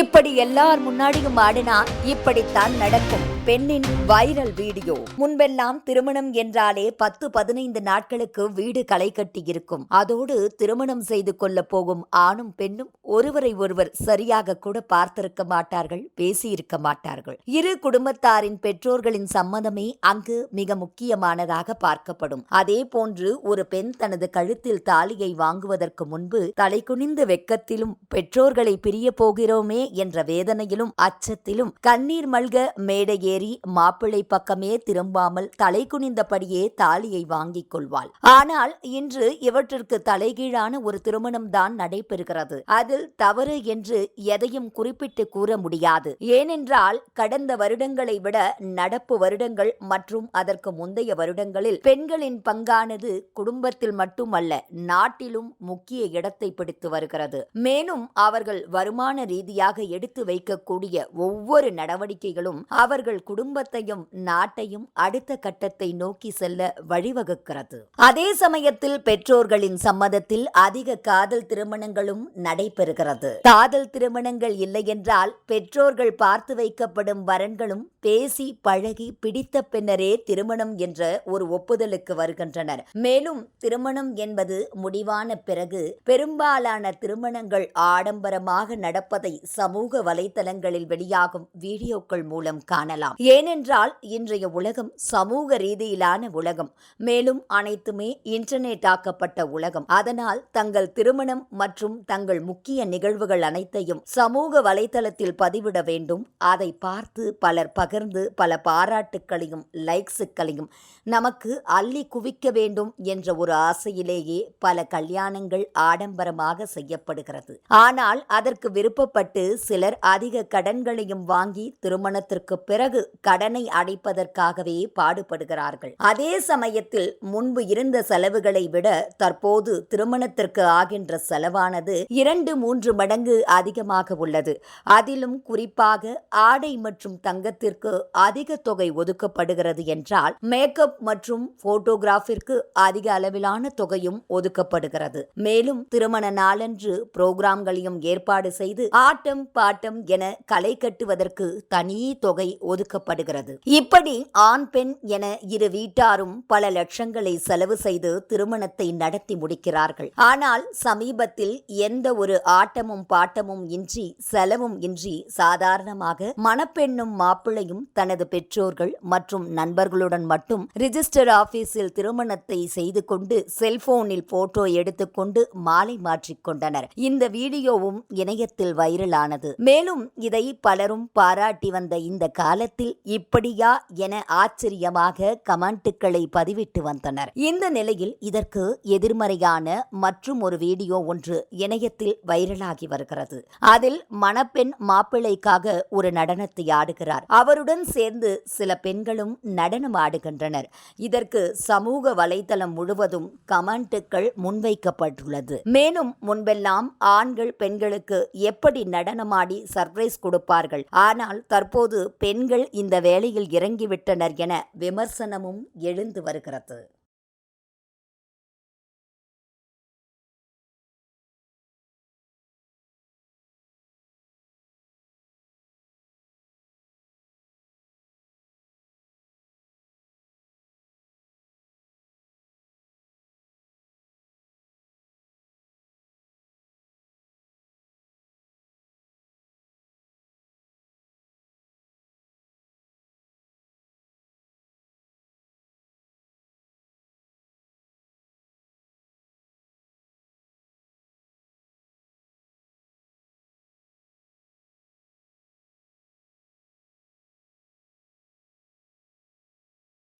இப்படி எல்லார் முன்னாடியும் ஆடினா இப்படித்தான் நடக்கும். பெண்ணின் வைரல் வீடியோ. முன்பெல்லாம் திருமணம் என்றாலே பத்து பதினைந்து நாட்களுக்கு வீடு களை கட்டி இருக்கும் அதோடு திருமணம் செய்து கொள்ள போகும் ஆணும் பெண்ணும் ஒருவரை ஒருவர் சரியாக கூட பார்த்திருக்க மாட்டார்கள் பேசியிருக்க மாட்டார்கள். இரு குடும்பத்தாரின் பெற்றோர்களின் சம்மதமே அங்கு மிக முக்கியமானதாக பார்க்கப்படும். அதே போன்று ஒரு பெண் தனது கழுத்தில் தாலியை வாங்குவதற்கு முன்பு தலை குனிந்து வெக்கத்திலும் பெற்றோர்களை பிரிய போகிறோமே என்ற வேதனையிலும் அச்சத்திலும் கண்ணீர் மல்க மேடையே ஏறி மாப்பிள்ளை பக்கமே திரும்பாமல் தலை குனிந்தபடியே தாலியை வாங்கிக் கொள்வாள். ஆனால் இன்று இவற்றிற்கு தலைகீழான ஒரு திருமணம் தான் நடைபெறுகிறது. அதில் தவறு என்று எதையும் குறிப்பிட்டு கூற முடியாது. ஏனென்றால் கடந்த வருடங்களை விட நடப்பு வருடங்கள் மற்றும் அதற்கு முந்தைய வருடங்களில் பெண்களின் பங்கானது குடும்பத்தில் மட்டுமல்ல நாட்டிலும் முக்கிய இடத்தை பிடித்து வருகிறது. மேலும் அவர்கள் வருமான ரீதியாக எடுத்து வைக்கக்கூடிய ஒவ்வொரு நடவடிக்கைகளும் அவர்கள் குடும்பத்தையும் நாட்டையும் அடுத்த கட்டத்தை நோக்கி செல்ல வழிவகுக்கிறது. அதே சமயத்தில் பெற்றோர்களின் சம்மதத்தில் அதிக காதல் திருமணங்களும் நடைபெறுகிறது. காதல் திருமணங்கள் இல்லையென்றால் பெற்றோர்கள் பார்த்து வைக்கப்படும் வரன்களும் பேசி பழகி பிடித்த பின்னரே திருமணம் என்ற ஒரு ஒப்புதலுக்கு வருகின்றனர். மேலும் திருமணம் என்பது முடிவான பிறகு பெரும்பாலான திருமணங்கள் ஆடம்பரமாக நடப்பதை சமூக வலைதளங்களில் வெளியாகும் வீடியோக்கள் மூலம் காணலாம். ஏனென்றால் இன்றைய உலகம் சமூக ரீதியிலான உலகம். மேலும் அனைத்துமே இன்டர்நெட் ஆக்கப்பட்ட உலகம். அதனால் தங்கள் திருமணம் மற்றும் தங்கள் முக்கிய நிகழ்வுகள் அனைத்தையும் சமூக வலைதளத்தில் பதிவிட வேண்டும். அதை பார்த்து பலர் பகிர்ந்து பல பாராட்டுக்களையும் லைக்ஸுக்களையும் நமக்கு அள்ளி குவிக்க வேண்டும் என்ற ஒரு ஆசையிலேயே பல கல்யாணங்கள் ஆடம்பரமாக செய்யப்படுகிறது. ஆனால் அதற்கு விருப்பப்பட்டு சிலர் அதிக கடன்களையும் வாங்கி திருமணத்திற்கு பிறகு கடனை அடைப்பதற்காகவே பாடுபடுகிறார்கள். அதே சமயத்தில் முன்பு இருந்த செலவுகளை விட தற்போது திருமணத்திற்கு ஆகின்ற செலவானது இரண்டு மூன்று மடங்கு அதிகமாக உள்ளது. அதிலும் குறிப்பாக ஆடை மற்றும் தங்கத்திற்கு அதிக தொகை ஒதுக்கப்படுகிறது என்றால் மேக்கப் மற்றும் போட்டோகிராஃபிற்கு அதிக அளவிலான தொகையும் ஒதுக்கப்படுகிறது. மேலும் திருமண நாளன்று புரோகிராம்களையும் ஏற்பாடு செய்து ஆட்டம் பாட்டம் என களை கட்டுவதற்கு தனி தொகை ஒதுக்கப்படுகிறது இப்படி ஆண் பெண் என இரு வீட்டாரும் பல லட்சங்களை செலவு செய்து திருமணத்தை நடத்தி முடிக்கிறார்கள். ஆனால் சமீபத்தில் எந்த ஒரு ஆட்டமும் பாட்டமும் இன்றி செலவும் இன்றி சாதாரணமாக மணப்பெண்ணும் மாப்பிள்ளையும் தனது பெற்றோர்கள் மற்றும் நண்பர்களுடன் மட்டும் ரிஜிஸ்டர் ஆபீஸில் திருமணத்தை செய்து கொண்டு செல்போனில் போட்டோ எடுத்துக்கொண்டு மாலை மாற்றிக்கொண்டனர் இந்த வீடியோவும் இணையத்தில் வைரலானது. மேலும் இதை பலரும் பாராட்டி வந்த இந்த காலத்தில் இப்படியா என ஆச்சரியமாக கமெண்ட்டுகளை பதிவிட்டு வந்தனர். இந்த நிலையில் இதற்கு எதிர்மறையான மற்றும் ஒரு வீடியோ ஒன்று இணையத்தில் வைரலாகி வருகிறது. அதில் மணப்பெண் மாப்பிள்ளைக்காக ஒரு நடனத்தை ஆடுகிறார். அவருடன் சேர்ந்து சில பெண்களும் நடனம் ஆடுகின்றனர். இதற்கு சமூக வலைதளம் முழுவதும் கமெண்ட்டுகள் முன்வைக்கப்பட்டுள்ளது. மேலும் முன்பெல்லாம் ஆண்கள் பெண்களுக்கு எப்படி நடனமாடி சர்ப்ரைஸ் கொடுப்பார்கள். ஆனால் தற்போது பெண்கள் இந்த வேலையில் இறங்கிவிட்டனர் என விமர்சனமும் எழுந்து வருகிறது.